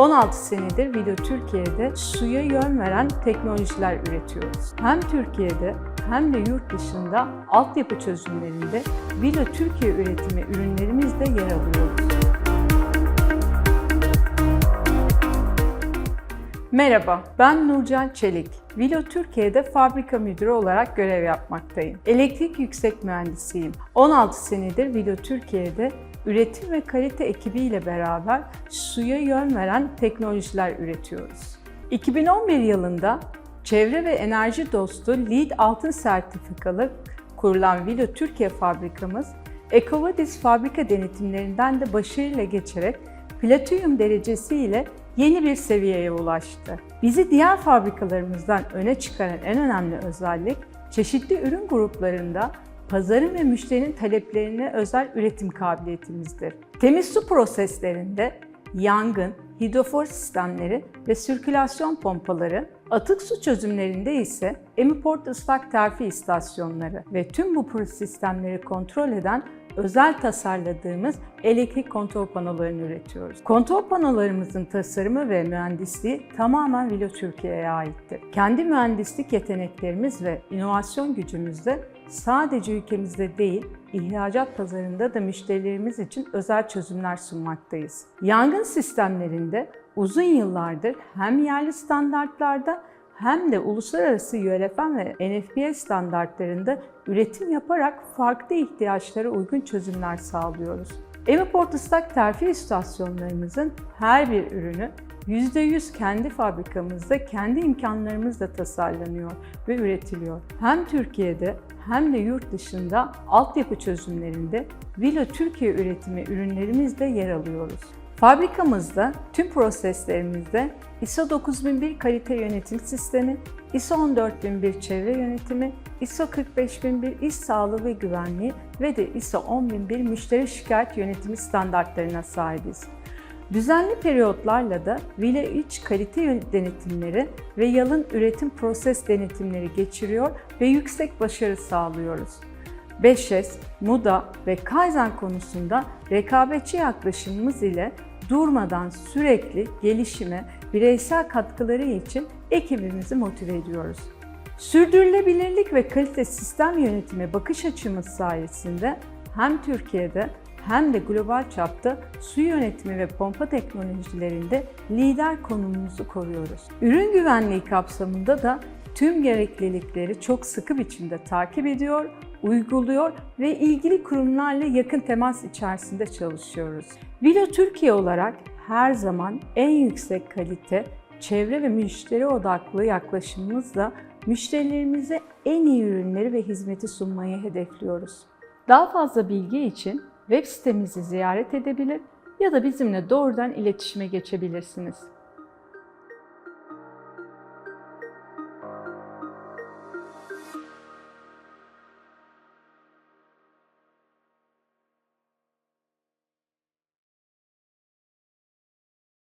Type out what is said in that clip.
16 senedir Vilo Türkiye'de suya yön veren teknolojiler üretiyoruz. Hem Türkiye'de hem de yurt dışında altyapı çözümlerinde Vilo Türkiye üretimi ürünlerimizde yer alıyoruz. Merhaba, ben Nurcan Çelik. Vilo Türkiye'de fabrika müdürü olarak görev yapmaktayım. Elektrik yüksek mühendisiyim. 16 senedir Vilo Türkiye'de üretim ve kalite ekibiyle beraber suya yön veren teknolojiler üretiyoruz. 2011 yılında çevre ve enerji dostu LEED altın sertifikalı kurulan Vilo Türkiye fabrikamız, EcoVadis fabrika denetimlerinden de başarıyla geçerek platinum derecesi ile yeni bir seviyeye ulaştı. Bizi diğer fabrikalarımızdan öne çıkaran en önemli özellik, çeşitli ürün gruplarında pazarın ve müşterinin taleplerine özel üretim kabiliyetimizdir. Temiz su proseslerinde yangın, hidrofor sistemleri ve sirkülasyon pompaları, atık su çözümlerinde ise Emiport ıslak terfi istasyonları ve tüm bu sistemleri kontrol eden özel tasarladığımız elektrik kontrol panolarını üretiyoruz. Kontrol panolarımızın tasarımı ve mühendisliği tamamen Vilo Türkiye'ye aittir. Kendi mühendislik yeteneklerimiz ve inovasyon gücümüzle sadece ülkemizde değil, ihracat pazarında da müşterilerimiz için özel çözümler sunmaktayız. Yangın sistemlerinde uzun yıllardır hem yerli standartlarda hem de uluslararası ULFM ve NFPA standartlarında üretim yaparak farklı ihtiyaçlara uygun çözümler sağlıyoruz. Emiport ıslak terfi istasyonlarımızın her bir ürünü %100 kendi fabrikamızda, kendi imkanlarımızla tasarlanıyor ve üretiliyor. Hem Türkiye'de hem de yurt dışında altyapı çözümlerinde Vilo Türkiye üretimi ürünlerimizde yer alıyoruz. Fabrikamızda tüm proseslerimizde ISO 9001 kalite yönetim sistemi, ISO 14001 çevre yönetimi, ISO 45001 iş sağlığı ve güvenliği ve de ISO 10001 müşteri şikayet yönetimi standartlarına sahibiz. Düzenli periyotlarla da Vile iç kalite denetimleri ve yalın üretim proses denetimleri geçiriyor ve yüksek başarı sağlıyoruz. 5S, MUDA ve Kaizen konusunda rekabetçi yaklaşımımız ile durmadan sürekli gelişime, bireysel katkıları için ekibimizi motive ediyoruz. Sürdürülebilirlik ve kalite sistem yönetimi bakış açımız sayesinde hem Türkiye'de hem de global çapta su yönetimi ve pompa teknolojilerinde lider konumumuzu koruyoruz. Ürün güvenliği kapsamında da tüm gereklilikleri çok sıkı biçimde takip ediyor, uyguluyor ve ilgili kurumlarla yakın temas içerisinde çalışıyoruz. Vilo Türkiye olarak her zaman en yüksek kalite, çevre ve müşteri odaklı yaklaşımımızla müşterilerimize en iyi ürünleri ve hizmeti sunmayı hedefliyoruz. Daha fazla bilgi için web sitemizi ziyaret edebilir ya da bizimle doğrudan iletişime geçebilirsiniz.